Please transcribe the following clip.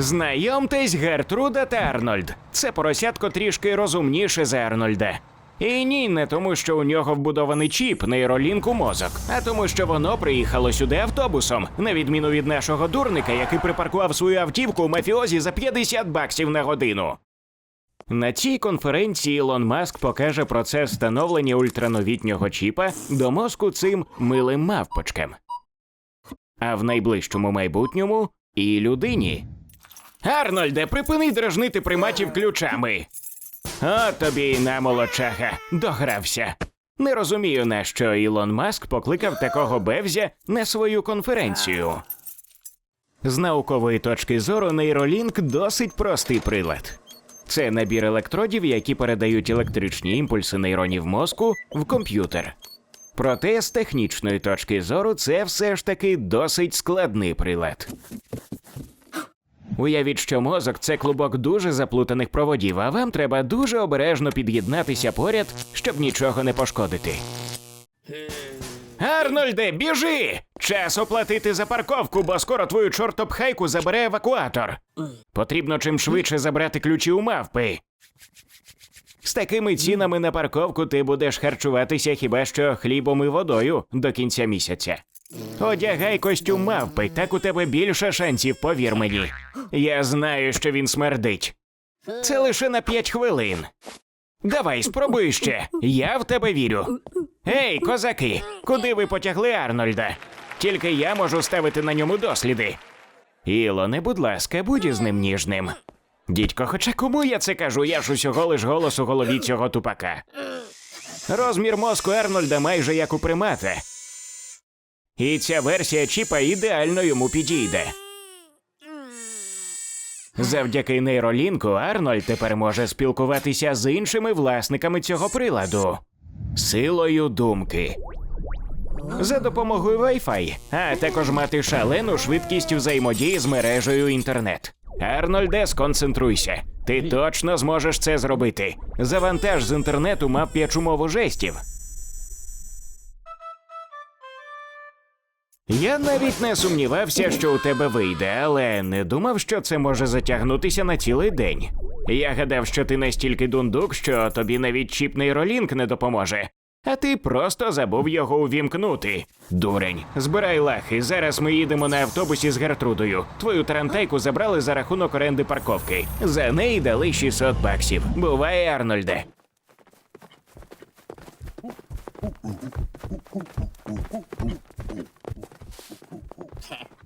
Знайомтесь, Гертруда та Арнольд. Це поросятко трішки розумніше за Арнольда. І ні, не тому, що у нього вбудований чіп, нейролінк у мозок, а тому, що воно приїхало сюди автобусом, на відміну від нашого дурника, який припаркував свою автівку у мафіозі за 50 баксів на годину. На цій конференції Ілон Маск покаже процес встановлення ультрановітнього чіпа до мозку цим милим мавпочкам. А в найближчому майбутньому і людині. Арнольде, припини дражнити приматів ключами. От тобі й на молодчага, догрався. Не розумію, на що Ілон Маск покликав такого бевзя на свою конференцію. З наукової точки зору нейролінк досить простий прилад. Це набір електродів, які передають електричні імпульси нейронів мозку в комп'ютер. Проте з технічної точки зору це все ж таки досить складний прилад. Уявіть, що мозок це клубок дуже заплутаних проводів, а вам треба дуже обережно під'єднатися поряд, щоб нічого не пошкодити. Арнольде, біжи! Час оплатити за парковку, бо скоро твою чортопхайку забере евакуатор. Потрібно чим швидше забрати ключі у мавпи. З такими цінами на парковку ти будеш харчуватися хіба що хлібом і водою до кінця місяця. Одягай костюм мавпи, так у тебе більше шансів, повір мені. Я знаю, що він смердить. Це лише на п'ять хвилин. Давай, спробуй ще. Я в тебе вірю. Ей, козаки, куди ви потягли Арнольда? Тільки я можу ставити на ньому досліди. Ілоне, будь ласка, будь із ним ніжним. Дідько, хоча кому я це кажу, я ж усього лиш голос у голові цього тупака. Розмір мозку Арнольда майже як у примата. І ця версія чіпа ідеально йому підійде. Завдяки нейролінку Арнольд тепер може спілкуватися з іншими власниками цього приладу силою думки. За допомогою Wi-Fi, а також мати шалену швидкість взаємодії з мережею інтернет. Арнольде, сконцентруйся. Ти точно зможеш це зробити. Завантаж з інтернету мап'ячу мову жестів. Я навіть не сумнівався, що у тебе вийде, але не думав, що це може затягнутися на цілий день. Я гадав, що ти настільки дундук, що тобі навіть чіп нейролінк не допоможе. А ти просто забув його увімкнути. Дурень, збирай лахи. Зараз ми їдемо на автобусі з Гертрудою. Твою тарантайку забрали за рахунок оренди парковки. За неї дали 600 баксів. Буває, Арнольде. Okay.